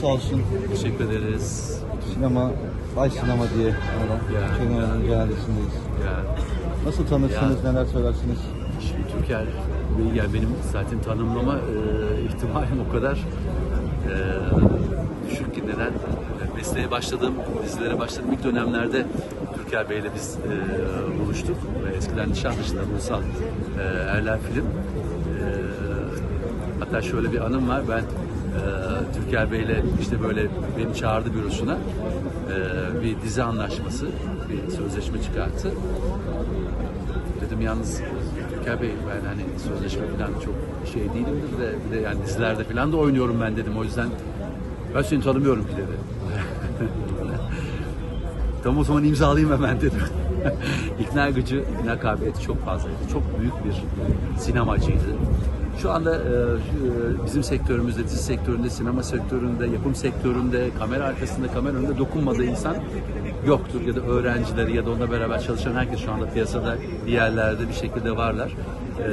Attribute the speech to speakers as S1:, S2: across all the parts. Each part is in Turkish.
S1: sağ olsun.
S2: Teşekkür ederiz.
S1: Sinema, Ay Sinema diye.
S2: Ya,
S1: Kenan
S2: ya.
S1: Cahalesi'ndeyiz.
S2: Ya,
S1: Nasıl tanırsınız, neler söylersiniz?
S2: şimdi Türker yani benim zaten tanımlama e, ihtimalim o kadar e, düşük ki neden? Mesleğe başladığım, dizilere başladığım ilk dönemlerde Türker Bey'le biz e, buluştuk. Ve eskiden Nişantaşı'nda Ulusal e, Erler Film. E, hatta şöyle bir anım var. Ben Türker Bey'le işte böyle beni çağırdı bürosuna. E, bir dizi anlaşması, bir sözleşme çıkarttı. Dedim yalnız Türker Bey ben hani sözleşme falan çok şey değilimdir de bir de yani dizilerde falan da oynuyorum ben dedim. O yüzden ben seni tanımıyorum ki dedi. tamam o zaman imzalayayım hemen dedim. ikna gücü, ikna kabiliyeti çok fazlaydı. Çok büyük bir sinemacıydı. Şu anda e, e, bizim sektörümüzde, dizi sektöründe, sinema sektöründe, yapım sektöründe, kamera arkasında, kamera önünde dokunmadığı insan yoktur. Ya da öğrencileri ya da onunla beraber çalışan herkes şu anda piyasada bir yerlerde bir şekilde varlar. E,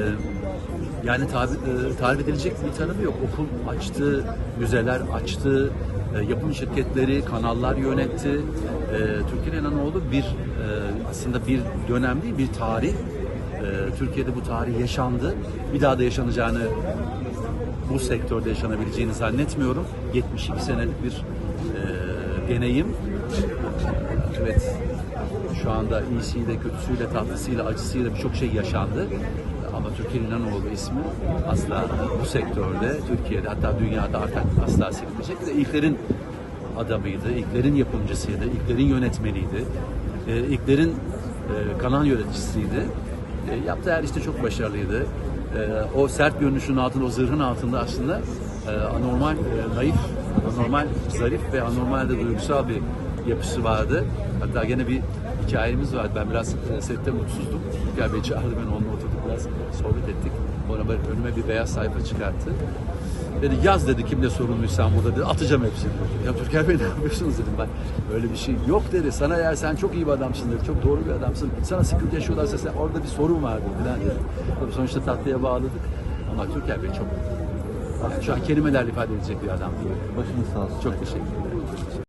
S2: yani tabi, e, tarif edilecek bir tanımı yok. Okul açtı, müzeler açtı, e, yapım şirketleri, kanallar yönetti. E, Türkiye İnanoğlu bir e, aslında bir dönem değil, bir tarih. E, Türkiye'de bu tarih yaşandı. Bir daha da yaşanacağını bu sektörde yaşanabileceğini zannetmiyorum. 72 senelik bir e, deneyim. Evet, şu anda iyisiyle, kötüsüyle, tatlısıyla, acısıyla birçok şey yaşandı. Ama Türkiye İnanoğlu ismi asla bu sektörde, Türkiye'de hatta dünyada artık asla silinmeyecek. De ilklerin adamıydı, ilklerin yapımcısıydı, ilklerin yönetmeniydi, e, ilklerin e, kanal yöneticisiydi. E, yaptığı her işte çok başarılıydı. E, o sert görünüşün altında, o zırhın altında aslında e, anormal, e, naif, anormal, zarif ve anormal de duygusal bir yapısı vardı. Hatta gene bir hikayemiz vardı. Ben biraz e, sette mutsuzdum. Bey çağırdı beni onunla oturduk biraz sohbet ettik. Bana böyle önüme bir beyaz sayfa çıkarttı. Dedi yaz dedi kimle sorumluysan burada dedi atacağım hepsini. dedi. Ya Türker Bey ne yapıyorsunuz dedim ben. Öyle bir şey yok dedi. Sana eğer sen çok iyi bir adamsın dedi. Çok doğru bir adamsın. Sana sıkıntı yaşıyorlarsa sen orada bir sorun vardır falan dedi. Tabii sonuçta tatlıya bağladık. Ama Türker Bey çok şu an kelimelerle ifade edecek bir adam değil.
S1: Başınız sağ olsun.
S2: Çok teşekkür ederim.